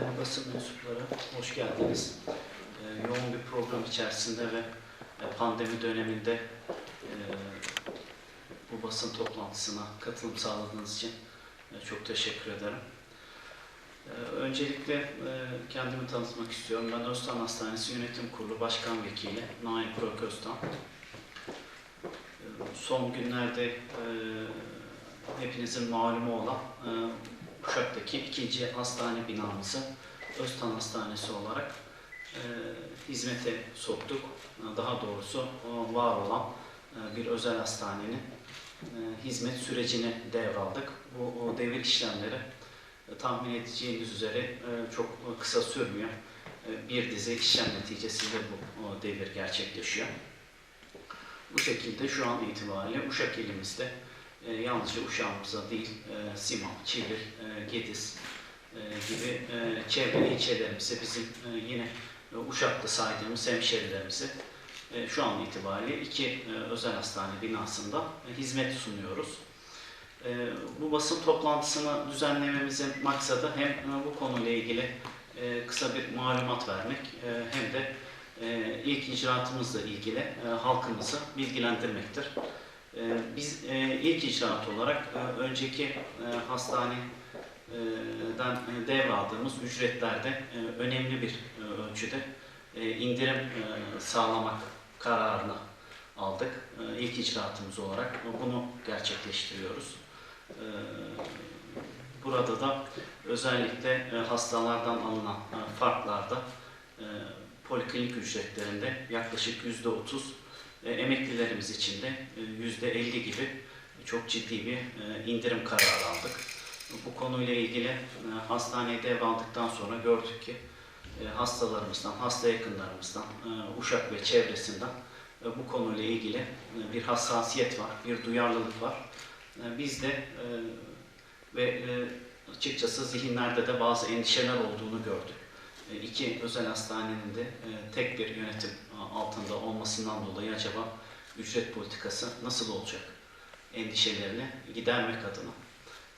Değerli basın mensupları, hoş geldiniz. Ee, yoğun bir program içerisinde ve e, pandemi döneminde e, bu basın toplantısına katılım sağladığınız için e, çok teşekkür ederim. E, öncelikle e, kendimi tanıtmak istiyorum. Ben Öztan Hastanesi Yönetim Kurulu Başkan Vekili Nail Burak Öztan. E, son günlerde e, hepinizin malumu olan e, Uşak'taki ikinci hastane binamızı Öztan Hastanesi olarak e, hizmete soktuk. E, Daha doğrusu var olan e, bir özel hastanenin e, hizmet sürecini devraldık. Bu o devir işlemleri e, tahmin edeceğiniz üzere e, çok kısa sürmüyor. E, bir dizi işlem neticesinde bu o devir gerçekleşiyor. Bu şekilde şu an itibariyle Uşak ilimizde e, yalnızca Uşak'ımıza değil, e, Simon, Çivil, e, Gediz e, gibi e, çevre ilçelerimize bizim e, yine e, Uşak'ta saydığımız hemşerilerimize e, şu an itibariyle iki e, özel hastane binasında e, hizmet sunuyoruz. E, bu basın toplantısını düzenlememizin maksadı hem e, bu konuyla ilgili e, kısa bir malumat vermek e, hem de e, ilk icraatımızla ilgili e, halkımızı bilgilendirmektir. E, Biz e, ilk icraat olarak e, önceki e, hastaneden devraldığımız ücretlerde önemli bir ölçüde indirim sağlamak kararını aldık. İlk icraatımız olarak bunu gerçekleştiriyoruz. Burada da özellikle hastalardan alınan farklarda poliklinik ücretlerinde yaklaşık yüzde otuz e, emeklilerimiz için de e, yüzde elli gibi çok ciddi bir e, indirim kararı aldık. Bu konuyla ilgili e, hastaneye devraldıktan sonra gördük ki hastalarımızdan, hasta yakınlarımızdan, Uşak ve çevresinden bu konuyla ilgili bir hassasiyet var, bir duyarlılık var. E, Biz de ve açıkçası zihinlerde de bazı endişeler olduğunu gördük. E, İki özel hastanenin de e, tek bir yönetim altında olmasından dolayı acaba ücret politikası nasıl olacak endişelerini gidermek adına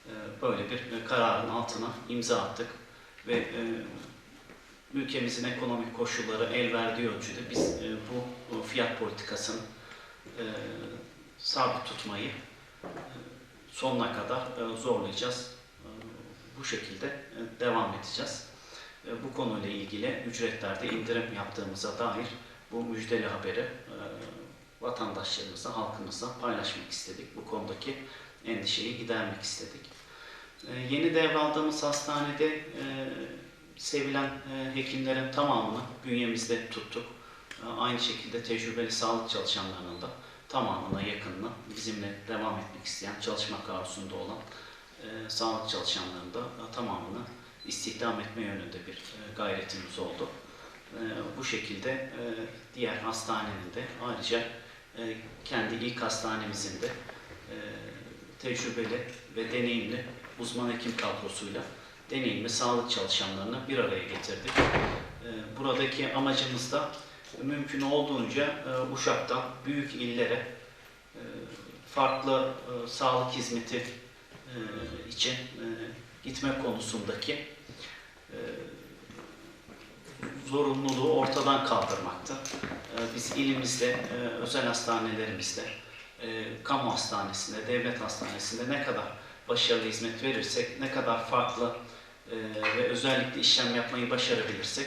e, böyle bir e, kararın altına imza attık ve e, ülkemizin ekonomik koşulları el verdiği ölçüde biz e, bu fiyat politikasını e, sabit tutmayı e, sonuna kadar e, zorlayacağız. E, Bu şekilde e, devam edeceğiz. E, Bu konuyla ilgili ücretlerde indirim yaptığımıza dair bu müjdeli haberi e, vatandaşlarımızla, halkımızla paylaşmak istedik. Bu konudaki endişeyi gidermek istedik. E, Yeni devraldığımız hastanede sevilen hekimlerin tamamını bünyemizde tuttuk. Aynı şekilde tecrübeli sağlık çalışanlarının da tamamına yakınını bizimle devam etmek isteyen, çalışmak arzusunda olan sağlık çalışanlarının da tamamını istihdam etme yönünde bir e, gayretimiz oldu. E, bu şekilde e, diğer hastanenin de ayrıca kendi ilk hastanemizin de tecrübeli ve deneyimli uzman hekim kadrosuyla deneyimli sağlık çalışanlarını bir araya getirdik. Buradaki amacımız da mümkün olduğunca Uşak'tan büyük illere farklı sağlık hizmeti için e, gitme konusundaki e, zorunluluğu ortadan kaldırmaktı. E, Biz ilimizde, e, özel hastanelerimizde, e, kamu hastanesinde, devlet hastanesinde ne kadar başarılı hizmet verirsek, ne kadar farklı e, ve özellikle işlem yapmayı başarabilirsek,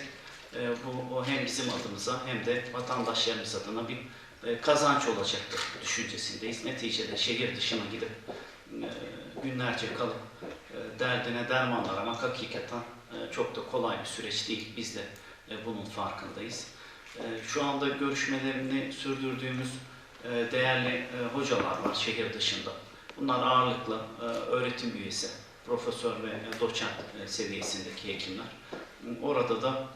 e, bu o hem bizim adımıza hem de vatandaşlarımız adına bir e, kazanç olacaktır düşüncesindeyiz. Neticede şehir dışına gidip e, günlerce kalıp derdine derman aramak hakikaten e, çok da kolay bir süreç değil. Biz de e, bunun farkındayız. E, Şu anda görüşmelerini sürdürdüğümüz değerli hocalar var şehir dışında. Bunlar ağırlıklı öğretim üyesi, profesör ve doçent seviyesindeki hekimler. Orada da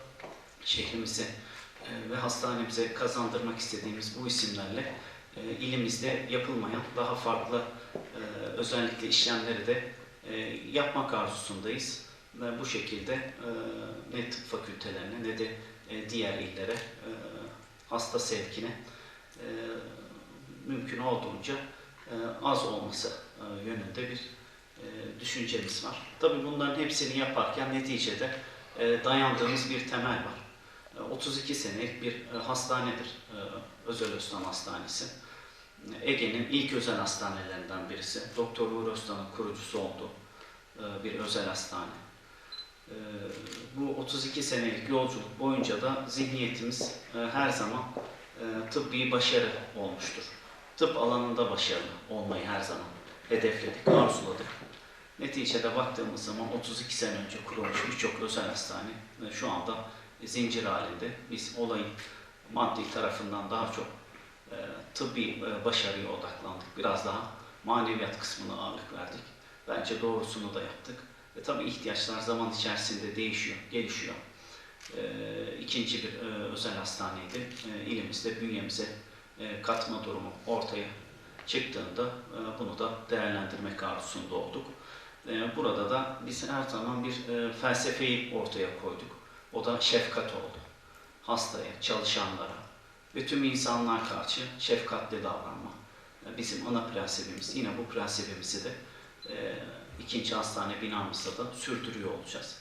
şehrimize e, ve hastanemize kazandırmak istediğimiz bu isimlerle ilimizde yapılmayan daha farklı özellikle işlemleri de e, yapmak arzusundayız. Ve bu şekilde e, ne tıp fakültelerine ne de e, diğer illere e, hasta sevkine e, mümkün olduğunca e, az olması e, yönünde bir e, düşüncemiz var. Tabii bunların hepsini yaparken neticede e, dayandığımız bir temel var. E, 32 senelik bir e, hastanedir e, Özel Öztan Hastanesi. Ege'nin ilk özel hastanelerinden birisi. Doktor Uğur Öztan'ın kurucusu oldu e, bir özel hastane. E, Bu 32 senelik yolculuk boyunca da zihniyetimiz e, her zaman tıbbi başarı olmuştur. Tıp alanında başarılı olmayı her zaman hedefledik, arzuladık. Neticede baktığımız zaman 32 sene önce kurulmuş birçok özel hastane şu anda zincir halinde. Biz olayın maddi tarafından daha çok e, tıbbi e, başarıya odaklandık. Biraz daha maneviyat kısmına ağırlık verdik. Bence doğrusunu da yaptık. E, tabii ihtiyaçlar zaman içerisinde değişiyor, gelişiyor. E, ikinci bir e, özel hastaneydi. E, ilimizde bünyemize e, katma durumu ortaya çıktığında e, bunu da değerlendirmek arzusunda olduk. E, Burada da biz her zaman bir e, felsefeyi ortaya koyduk. O da şefkat oldu. Hastaya, çalışanlara ve tüm insanlığa karşı şefkatli davranma. Bizim ana prensibimiz. Yine bu prensibimizi de e, ikinci hastane binamızda da sürdürüyor olacağız.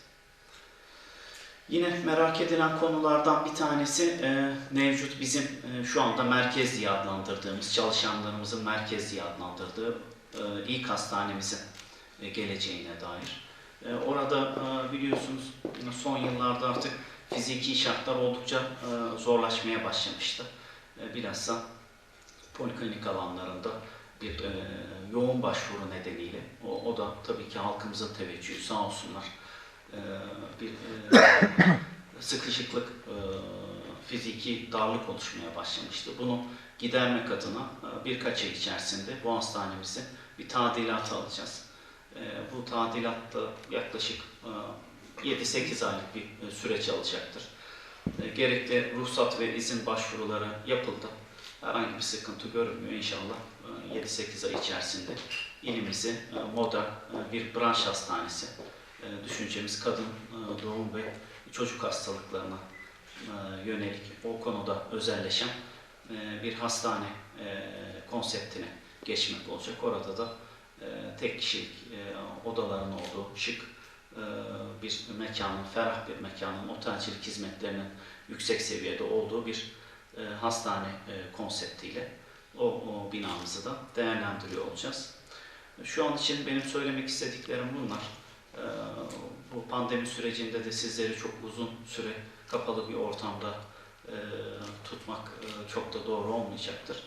Yine merak edilen konulardan bir tanesi e, mevcut bizim e, şu anda merkez diye adlandırdığımız, çalışanlarımızın merkez diye adlandırdığı e, ilk hastanemizin e, geleceğine dair. E, orada e, biliyorsunuz son yıllarda artık fiziki şartlar oldukça e, zorlaşmaya başlamıştı. E, bilhassa poliklinik alanlarında bir e, yoğun başvuru nedeniyle, o, o da tabii ki halkımızın teveccühü sağ olsunlar, e, bir sıkışıklık, fiziki darlık oluşmaya başlamıştı. Bunu gidermek adına e, birkaç ay içerisinde bu hastanemizi bir tadilat alacağız. Bu tadilatta yaklaşık 7-8 aylık bir e, süreç alacaktır. E, Gerekli ruhsat ve izin başvuruları yapıldı. Herhangi bir sıkıntı görünmüyor inşallah. e, 7-8 ay içerisinde ilimizi e, e, bir branş hastanesi e, düşüncemiz kadın e, doğum ve çocuk hastalıklarına e, yönelik o konuda özelleşen e, bir hastane e, konseptine geçmek olacak. Orada da e, tek kişilik e, odaların olduğu şık e, bir mekanın, ferah bir mekanın, otelcilik hizmetlerinin yüksek seviyede olduğu bir e, hastane e, konseptiyle o, o binamızı da değerlendiriyor olacağız. Şu an için benim söylemek istediklerim bunlar. Ee, Bu pandemi sürecinde de sizleri çok uzun süre kapalı bir ortamda e, tutmak e, çok da doğru olmayacaktır.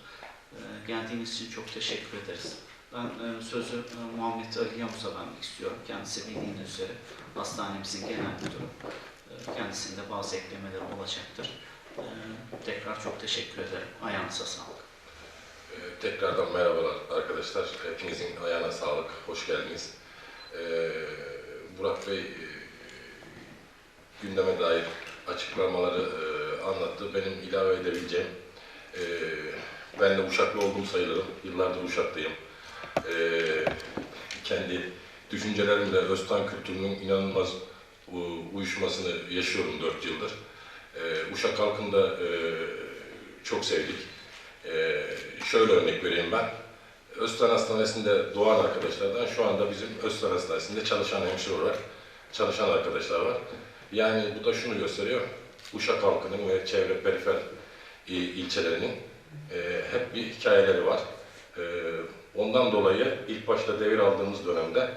E, Geldiğiniz için çok teşekkür ederiz. Ben e, sözü e, Muhammed Ali Yavuz'a vermek istiyorum. Kendisi bildiğiniz üzere hastanemizin genel müdürü. E, Kendisinde bazı eklemeler olacaktır. E, Tekrar çok teşekkür ederim. Ayağınıza sağlık. Ee, Tekrardan merhabalar arkadaşlar. Hepinizin ayağına sağlık. Hoş geldiniz. Ee, Burak Bey e, gündeme dair açıklamaları e, anlattı. Benim ilave edebileceğim, e, ben de Uşaklı olduğum sayılırım. Yıllardır Uşaklıyım. E, kendi düşüncelerimle Öztan kültürünün inanılmaz uyuşmasını yaşıyorum 4 yıldır. E, Uşak halkını da e, çok sevdik. Ee, şöyle örnek vereyim ben. Öztan Hastanesi'nde doğan arkadaşlardan şu anda bizim Öztan Hastanesi'nde çalışan hemşire olarak çalışan arkadaşlar var. Yani bu da şunu gösteriyor. Uşak halkının ve çevre perifer il- ilçelerinin e, hep bir hikayeleri var. E, ondan dolayı ilk başta devir aldığımız dönemde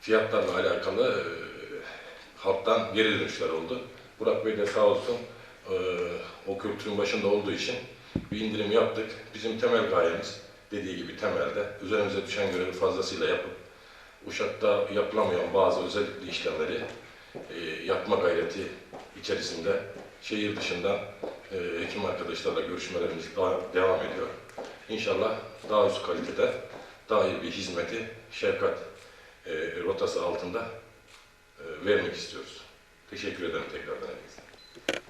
fiyatlarla alakalı e, halktan geri dönüşler oldu. Burak Bey de sağ olsun e, o kültürün başında olduğu için bir indirim yaptık. Bizim temel gayemiz dediği gibi temelde üzerimize düşen görevi fazlasıyla yapıp Uşak'ta yapılamayan bazı özellikle işlemleri e, yapma gayreti içerisinde şehir dışından e, hekim arkadaşlarla görüşmelerimiz daha devam ediyor. İnşallah daha üst kalitede daha iyi bir hizmeti şefkat e, rotası altında e, vermek istiyoruz. Teşekkür ederim tekrardan hepinize.